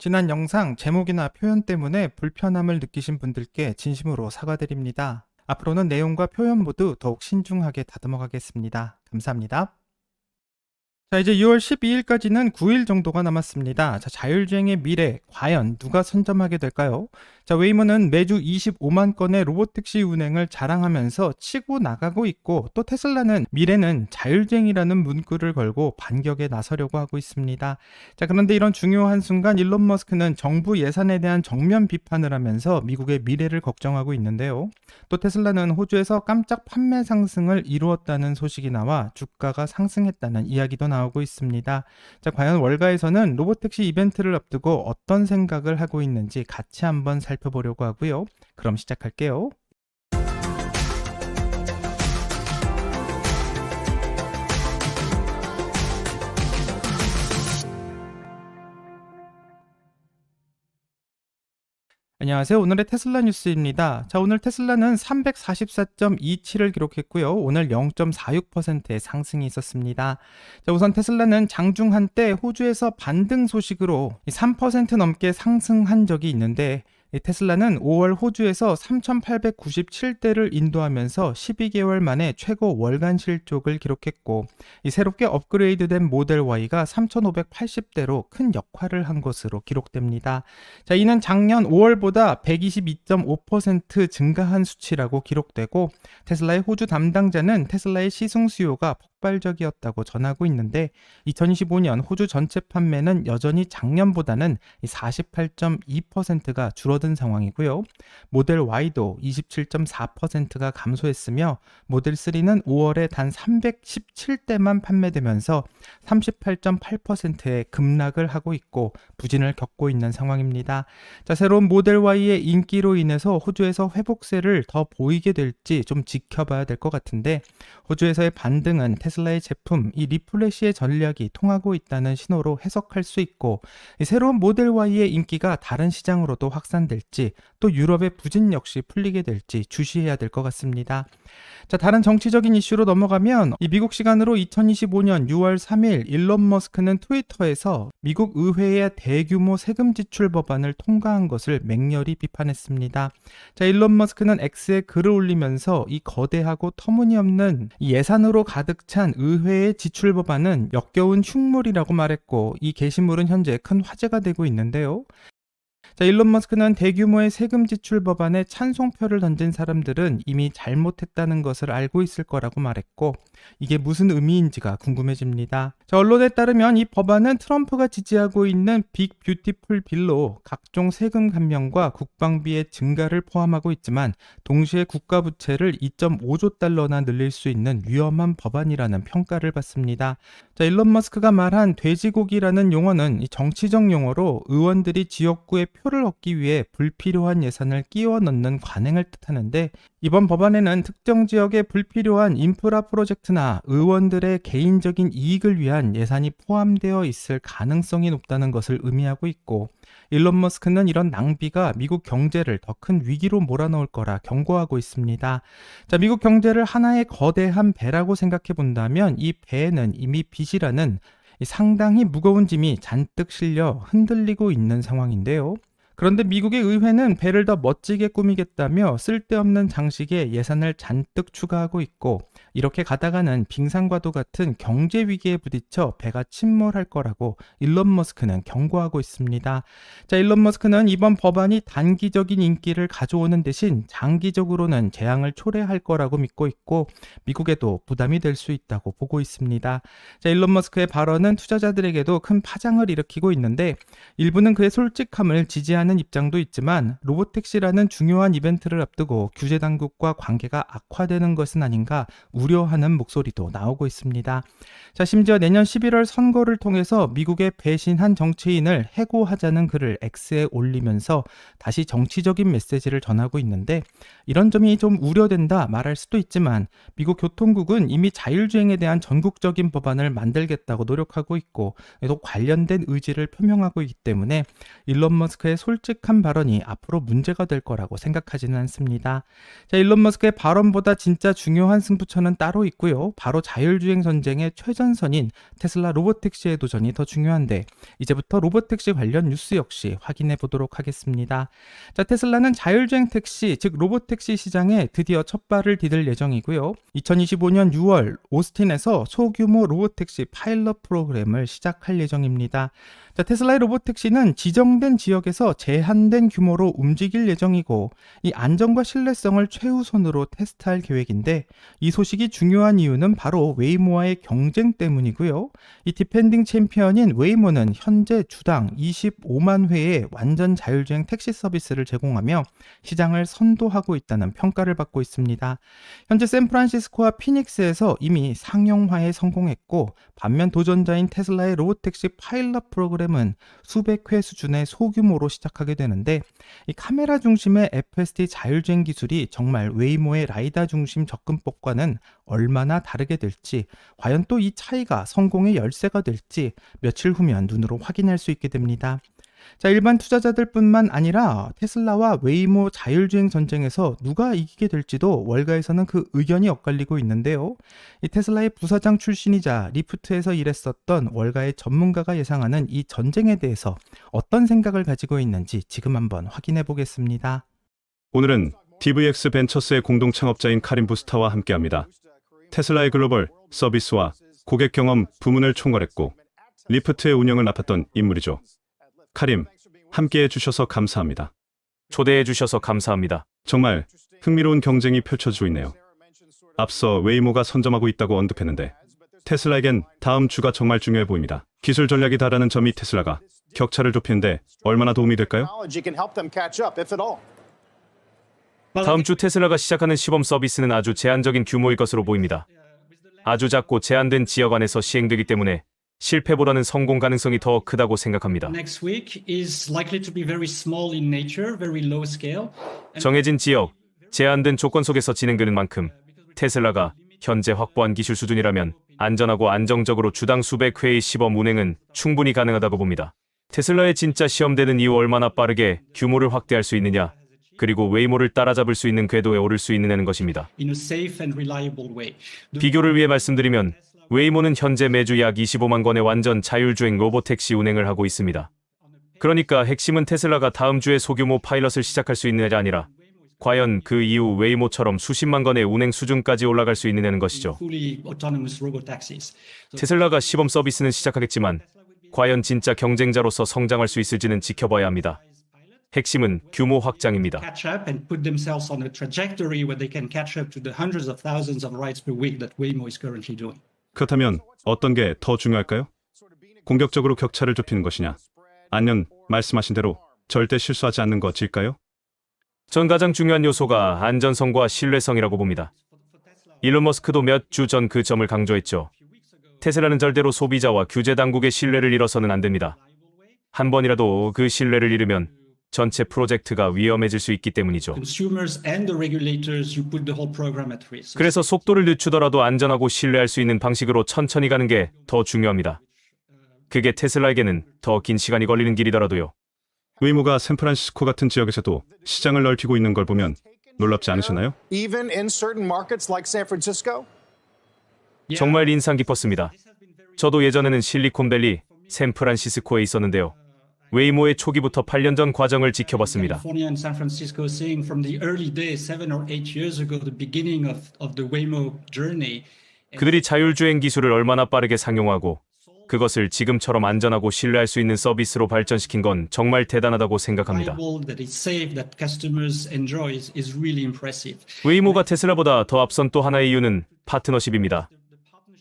지난 영상 제목이나 표현 때문에 불편함을 느끼신 분들께 진심으로 사과드립니다. 앞으로는 내용과 표현 모두 더욱 신중하게 다듬어 가겠습니다. 감사합니다. 자, 이제 6월 12일까지는 9일 정도가 남았습니다. 자, 자율주행의 미래, 과연 누가 선점하게 될까요? 자, 웨이모는 매주 25만 건의 로봇택시 운행을 자랑하면서 치고 나가고 있고, 또 테슬라는 미래는 자율주행이라는 문구를 걸고 반격에 나서려고 하고 있습니다. 자, 그런데 이런 중요한 순간 일론 머스크는 정부 예산에 대한 정면 비판을 하면서 미국의 미래를 걱정하고 있는데요. 또 테슬라는 호주에서 깜짝 판매 상승을 이루었다는 소식이 나와 주가가 상승했다는 이야기도 나 오고 있습니다. 자, 과연 월가에서는 로봇 택시 이벤트를 앞두고 어떤 생각을 하고 있는지 같이 한번 살펴보려고 하고요. 그럼 시작할게요. 안녕하세요. 오늘의 테슬라 뉴스입니다. 자, 오늘 테슬라는 344.27을 기록했고요. 오늘 0.46%의 상승이 있었습니다. 자, 우선 테슬라는 장중 한때 호주에서 반등 소식으로 3% 넘게 상승한 적이 있는데 이 테슬라는 5월 호주에서 3,897대를 인도하면서 12개월 만에 최고 월간 실적을 기록했고, 이 새롭게 업그레이드된 모델 Y가 3,580대로 큰 역할을 한 것으로 기록됩니다. 자, 이는 작년 5월보다 122.5% 증가한 수치라고 기록되고, 테슬라의 호주 담당자는 테슬라의 시승 수요가 폭발적이었다고 전하고 있는데 2025년 호주 전체 판매는 여전히 작년보다는 48.2%가 줄어 든 상황이고요. 모델 Y도 27.4%가 감소했으며 모델 3는 5월에 단 317대만 판매되면서 38.8%의 급락을 하고 있고 부진을 겪고 있는 상황입니다. 자, 새로운 모델 Y의 인기로 인해서 호주에서 회복세를 더 보이게 될지 좀 지켜봐야 될 것 같은데 호주에서의 반등은 테슬라의 제품 이 리플래시의 전략이 통하고 있다는 신호로 해석할 수 있고 새로운 모델 Y의 인기가 다른 시장으로도 확산될 지 또 유럽의 부진 역시 풀리게 될지 주시해야 될 것 같습니다. 자, 다른 정치적인 이슈로 넘어가면 이 미국 시간으로 2025년 6월 3일 일론 머스크는 트위터에서 미국 의회의 대규모 세금 지출 법안을 통과한 것을 맹렬히 비판했습니다. 자, 일론 머스크는 X에 글을 올리면서 이 거대하고 터무니없는 이 예산으로 가득 찬 의회의 지출 법안은 역겨운 흉물이라고 말했고 이 게시물은 현재 큰 화제가 되고 있는데요. 자, 일론 머스크는 대규모의 세금 지출 법안에 찬송표를 던진 사람들은 이미 잘못했다는 것을 알고 있을 거라고 말했고 이게 무슨 의미인지가 궁금해집니다. 자, 언론에 따르면 이 법안은 트럼프가 지지하고 있는 빅 뷰티풀 빌로 각종 세금 감면과 국방비의 증가를 포함하고 있지만 동시에 국가 부채를 2.5조 달러나 늘릴 수 있는 위험한 법안이라는 평가를 받습니다. 자, 일론 머스크가 말한 돼지고기라는 용어는 정치적 용어로 의원들이 지역구의 표를 얻기 위해 불필요한 예산을 끼워 넣는 관행을 뜻하는데 이번 법안에는 특정 지역에 불필요한 인프라 프로젝트나 의원들의 개인적인 이익을 위한 예산이 포함되어 있을 가능성이 높다는 것을 의미하고 있고 일론 머스크는 이런 낭비가 미국 경제를 더 큰 위기로 몰아넣을 거라 경고하고 있습니다. 자, 미국 경제를 하나의 거대한 배라고 생각해 본다면 이 배에는 이미 빚이라는 상당히 무거운 짐이 잔뜩 실려 흔들리고 있는 상황인데요. 그런데 미국의 의회는 배를 더 멋지게 꾸미겠다며 쓸데없는 장식에 예산을 잔뜩 추가하고 있고 이렇게 가다가는 빙상과도 같은 경제 위기에 부딪혀 배가 침몰할 거라고 일론 머스크는 경고하고 있습니다. 자, 일론 머스크는 이번 법안이 단기적인 인기를 가져오는 대신 장기적으로는 재앙을 초래할 거라고 믿고 있고 미국에도 부담이 될 수 있다고 보고 있습니다. 자, 일론 머스크의 발언은 투자자들에게도 큰 파장을 일으키고 있는데 일부는 그의 솔직함을 지지하는 입장도 있지만 로봇택시라는 중요한 이벤트를 앞두고 규제 당국과 관계가 악화되는 것은 아닌가 우려하는 목소리도 나오고 있습니다. 자, 심지어 내년 11월 선거를 통해서 미국의 배신한 정치인을 해고하자는 글을 X에 올리면서 다시 정치적인 메시지를 전하고 있는데 이런 점이 좀 우려된다 말할 수도 있지만 미국 교통국은 이미 자율주행에 대한 전국적인 법안을 만들겠다고 노력하고 있고 또 관련된 의지를 표명하고 있기 때문에 일론 머스크의 솔직한 발언이 앞으로 문제가 될 거라고 생각하지는 않습니다. 자, 일론 머스크의 발언보다 진짜 중요한 승부처는 도전은 따로 있고요. 바로 자율주행 전쟁의 최전선인 테슬라 로보택시의 도전이 더 중요한데 이제부터 로보택시 관련 뉴스 역시 확인해 보도록 하겠습니다. 자, 테슬라는 자율주행 택시, 즉 로보택시 시장에 드디어 첫 발을 디딜 예정이고요. 2025년 6월 오스틴에서 소규모 로보택시 파일럿 프로그램을 시작할 예정입니다. 자, 테슬라의 로보택시는 지정된 지역에서 제한된 규모로 움직일 예정이고 이 안전과 신뢰성을 최우선으로 테스트할 계획인데 이 소식이 중요한 이유는 바로 웨이모와의 경쟁 때문이고요. 이 디펜딩 챔피언인 웨이모는 현재 주당 25만 회의 완전 자율주행 택시 서비스를 제공하며 시장을 선도하고 있다는 평가를 받고 있습니다. 현재 샌프란시스코와 피닉스에서 이미 상용화에 성공했고 반면 도전자인 테슬라의 로보택시 파일럿 프로그램은 수백 회 수준의 소규모로 시작하게 되는데 이 카메라 중심의 FSD 자율주행 기술이 정말 웨이모의 라이다 중심 접근법과는 얼마나 다르게 될지 과연 또 이 차이가 성공의 열쇠가 될지 며칠 후면 눈으로 확인할 수 있게 됩니다. 자, 일반 투자자들뿐만 아니라 테슬라와 웨이모 자율주행 전쟁에서 누가 이기게 될지도 월가에서는 그 의견이 엇갈리고 있는데요. 이 테슬라의 부사장 출신이자 리프트에서 일했었던 월가의 전문가가 예상하는 이 전쟁에 대해서 어떤 생각을 가지고 있는지 지금 한번 확인해 보겠습니다. 오늘은 DVX 벤처스의 공동 창업자인 카린 부스타와 함께합니다. 테슬라의 글로벌 서비스와 고객 경험 부문을 총괄했고 리프트의 운영을 맡았던 인물이죠. 카림, 함께해 주셔서 감사합니다. 초대해 주셔서 감사합니다. 정말 흥미로운 경쟁이 펼쳐지고 있네요. 앞서 웨이모가 선점하고 있다고 언급했는데 테슬라에겐 다음 주가 정말 중요해 보입니다. 기술 전략이 다라는 점이 테슬라가 격차를 좁히는데 얼마나 도움이 될까요? 다음 주 테슬라가 시작하는 시범 서비스는 아주 제한적인 규모일 것으로 보입니다. 아주 작고 제한된 지역 안에서 시행되기 때문에 실패보다는 성공 가능성이 더 크다고 생각합니다. 정해진 지역, 제한된 조건 속에서 진행되는 만큼 테슬라가 현재 확보한 기술 수준이라면 안전하고 안정적으로 주당 수백 회의 시범 운행은 충분히 가능하다고 봅니다. 테슬라의 진짜 시험되는 이후 얼마나 빠르게 규모를 확대할 수 있느냐, 그리고 웨이모를 따라잡을 수 있는 궤도에 오를 수 있느냐는 것입니다. 비교를 위해 말씀드리면 웨이모는 현재 매주 약 25만 건의 완전 자율주행 로보택시 운행을 하고 있습니다. 그러니까 핵심은 테슬라가 다음 주에 소규모 파일럿을 시작할 수 있느냐가 아니라 과연 그 이후 웨이모처럼 수십만 건의 운행 수준까지 올라갈 수 있느냐는 것이죠. 테슬라가 시범 서비스는 시작하겠지만 과연 진짜 경쟁자로서 성장할 수 있을지는 지켜봐야 합니다. 핵심은 규모 확장입니다. 그렇다면 어떤 게 더 중요할까요? 공격적으로 격차를 좁히는 것이냐? 아니면 말씀하신 대로 절대 실수하지 않는 것일까요? 전 가장 중요한 요소가 안전성과 신뢰성이라고 봅니다. 일론 머스크도 몇 주 전 그 점을 강조했죠. 테슬라는 절대로 소비자와 규제 당국의 신뢰를 잃어서는 안 됩니다. 한 번이라도 그 신뢰를 잃으면 전체 프로젝트가 위험해질 수 있기 때문이죠. 그래서 속도를 늦추더라도 안전하고 신뢰할 수 있는 방식으로 천천히 가는 게 더 중요합니다. 그게 테슬라에게는 더 긴 시간이 걸리는 길이더라도요. 웨이모가 샌프란시스코 같은 지역에서도 시장을 넓히고 있는 걸 보면 놀랍지 않으셨나요? 정말 인상 깊었습니다. 저도 예전에는 실리콘밸리 샌프란시스코에 있었는데요. 웨이모의 초기부터 8년 전 과정을 지켜봤습니다. 그들이 자율주행 기술을 얼마나 빠르게 상용하고 그것을 지금처럼 안전하고 신뢰할 수 있는 서비스로 발전시킨 건 정말 대단하다고 생각합니다. 웨이모가 테슬라보다 더 앞선 또 하나의 이유는 파트너십입니다.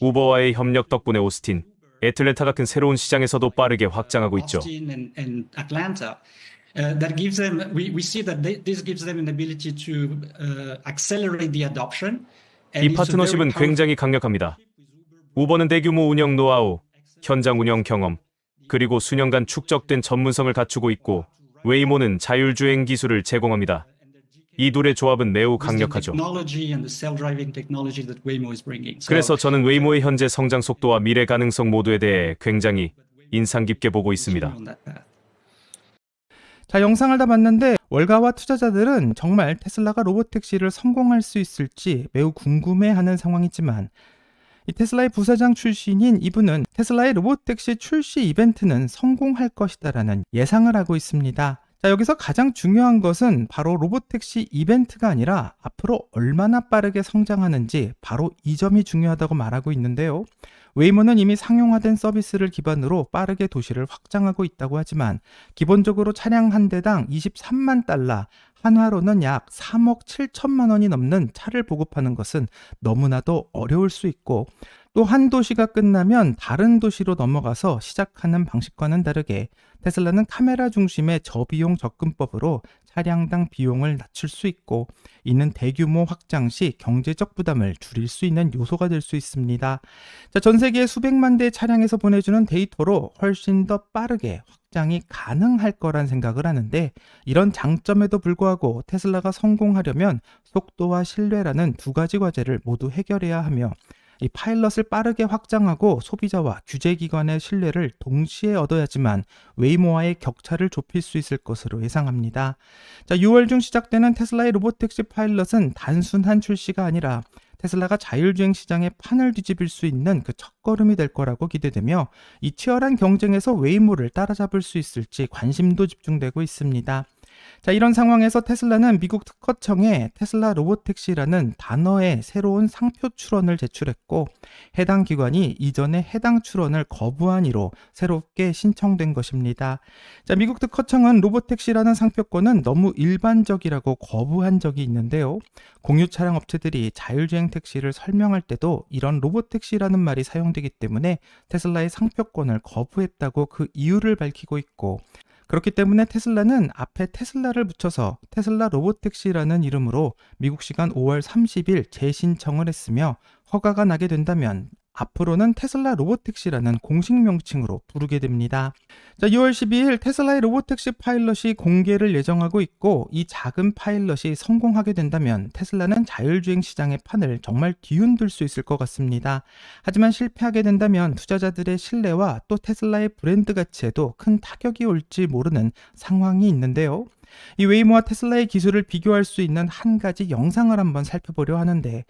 우버와의 협력 덕분에 오스틴, 애틀랜타 같은 새로운 시장에서도 빠르게 확장하고 있죠. Austin and, and Atlanta. Uh, that gives them, we, we see that they, this gives them an ability to uh, accelerate the adoption. And 이 파트너십은 굉장히 강력합니다. 우버는 대규모 운영 노하우, 현장 운영 경험, 그리고 수년간 축적된 전문성을 갖추고 있고 웨이모는 자율주행 기술을 제공합니다. 이 둘의 조합은 매우 강력하죠. 그래서 저는 웨이모의 현재 성장 속도와 미래 가능성 모두에 대해 굉장히 인상 깊게 보고 있습니다. 자, 영상을 다 봤는데 월가와 투자자들은 정말 테슬라가 로보택시를 성공할 수 있을지 매우 궁금해하는 상황이지만 이 테슬라의 부사장 출신인 이분은 테슬라의 로보택시 출시 이벤트는 성공할 것이다라는 예상을 하고 있습니다. 자, 여기서 가장 중요한 것은 바로 로보택시 이벤트가 아니라 앞으로 얼마나 빠르게 성장하는지 바로 이 점이 중요하다고 말하고 있는데요. 웨이모는 이미 상용화된 서비스를 기반으로 빠르게 도시를 확장하고 있다고 하지만 기본적으로 차량 한 대당 23만 달러, 한화로는 약 3억 7천만 원이 넘는 차를 보급하는 것은 너무나도 어려울 수 있고 또 한 도시가 끝나면 다른 도시로 넘어가서 시작하는 방식과는 다르게 테슬라는 카메라 중심의 저비용 접근법으로 차량당 비용을 낮출 수 있고 이는 대규모 확장 시 경제적 부담을 줄일 수 있는 요소가 될 수 있습니다. 자, 전 세계 수백만 대의 차량에서 보내주는 데이터로 훨씬 더 빠르게 확장이 가능할 거란 생각을 하는데 이런 장점에도 불구하고 테슬라가 성공하려면 속도와 신뢰라는 두 가지 과제를 모두 해결해야 하며 이 파일럿을 빠르게 확장하고 소비자와 규제기관의 신뢰를 동시에 얻어야지만 웨이모와의 격차를 좁힐 수 있을 것으로 예상합니다. 자, 6월 중 시작되는 테슬라의 로보택시 파일럿은 단순한 출시가 아니라 테슬라가 자율주행 시장의 판을 뒤집을 수 있는 그 첫걸음이 될 거라고 기대되며 이 치열한 경쟁에서 웨이모를 따라잡을 수 있을지 관심도 집중되고 있습니다. 자, 이런 상황에서 테슬라는 미국 특허청에 테슬라 로보택시라는 단어의 새로운 상표 출원을 제출했고 해당 기관이 이전에 해당 출원을 거부한 이로 새롭게 신청된 것입니다. 자, 미국 특허청은 로보택시라는 상표권은 너무 일반적이라고 거부한 적이 있는데요. 공유 차량 업체들이 자율주행 택시를 설명할 때도 이런 로보택시라는 말이 사용되기 때문에 테슬라의 상표권을 거부했다고 그 이유를 밝히고 있고 그렇기 때문에 테슬라는 앞에 테슬라를 붙여서 테슬라 로보택시라는 이름으로 미국 시간 5월 30일 재신청을 했으며 허가가 나게 된다면 앞으로는 테슬라 로보택시라는 공식 명칭으로 부르게 됩니다. 자, 2월 12일 테슬라의 로보택시 파일럿이 공개를 예정하고 있고 이 작은 파일럿이 성공하게 된다면 테슬라는 자율주행 시장의 판을 정말 뒤흔들 수 있을 것 같습니다. 하지만 실패하게 된다면 투자자들의 신뢰와 또 테슬라의 브랜드 가치에도 큰 타격이 올지 모르는 상황이 있는데요. 이 웨이모와 테슬라의 기술을 비교할 수 있는 한 가지 영상을 한번 살펴보려 하는데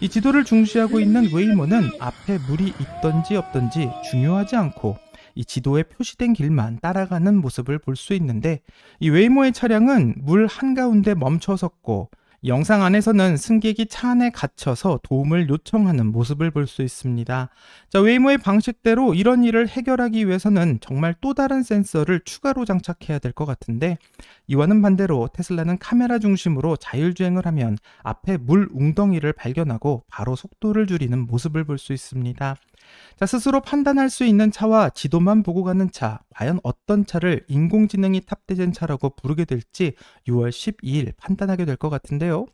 이 지도를 중시하고 있는 웨이모는 앞에 물이 있던지 없던지 중요하지 않고 이 지도에 표시된 길만 따라가는 모습을 볼 수 있는데 이 웨이모의 차량은 물 한가운데 멈춰 섰고 영상 안에서는 승객이 차 안에 갇혀서 도움을 요청하는 모습을 볼 수 있습니다. 자, 웨이모의 방식대로 이런 일을 해결하기 위해서는 정말 또 다른 센서를 추가로 장착해야 될 것 같은데 이와는 반대로 테슬라는 카메라 중심으로 자율주행을 하면 앞에 물 웅덩이를 발견하고 바로 속도를 줄이는 모습을 볼 수 있습니다. 자, 스스로 판단할 수 있는 차와 지도만 보고 가는 차, 과연 어떤 차를 인공지능이 탑재된 차라고 부르게 될지 6월 12일 판단하게 될 것 같은데요.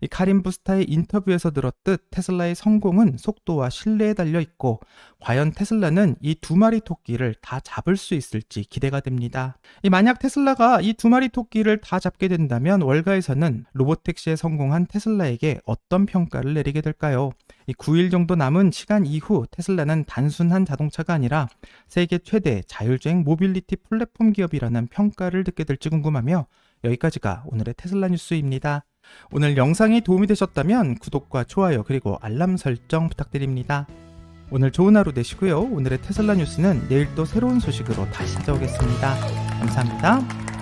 이 카린 부스타의 인터뷰에서 들었듯 테슬라의 성공은 속도와 신뢰에 달려 있고, 과연 테슬라는 이 두 마리 토끼를 다 잡을 수 있을지 기대가 됩니다. 이 만약 테슬라가 이 두 마리 토끼를 다 잡게 된다면 월가에서는 로보택시에 성공한 테슬라에게 어떤 평가를 내리게 될까요? 이 9일 정도 남은 시간 이후 테슬라는 단순한 자동차가 아니라 세계 최대 자율주행 모빌리티 플랫폼 기업이라는 평가를 듣게 될지 궁금하며 여기까지가 오늘의 테슬라 뉴스입니다. 오늘 영상이 도움이 되셨다면 구독과 좋아요 그리고 알람 설정 부탁드립니다. 오늘 좋은 하루 되시고요. 오늘의 테슬라 뉴스는 내일 또 새로운 소식으로 다시 찾아오겠습니다. 감사합니다.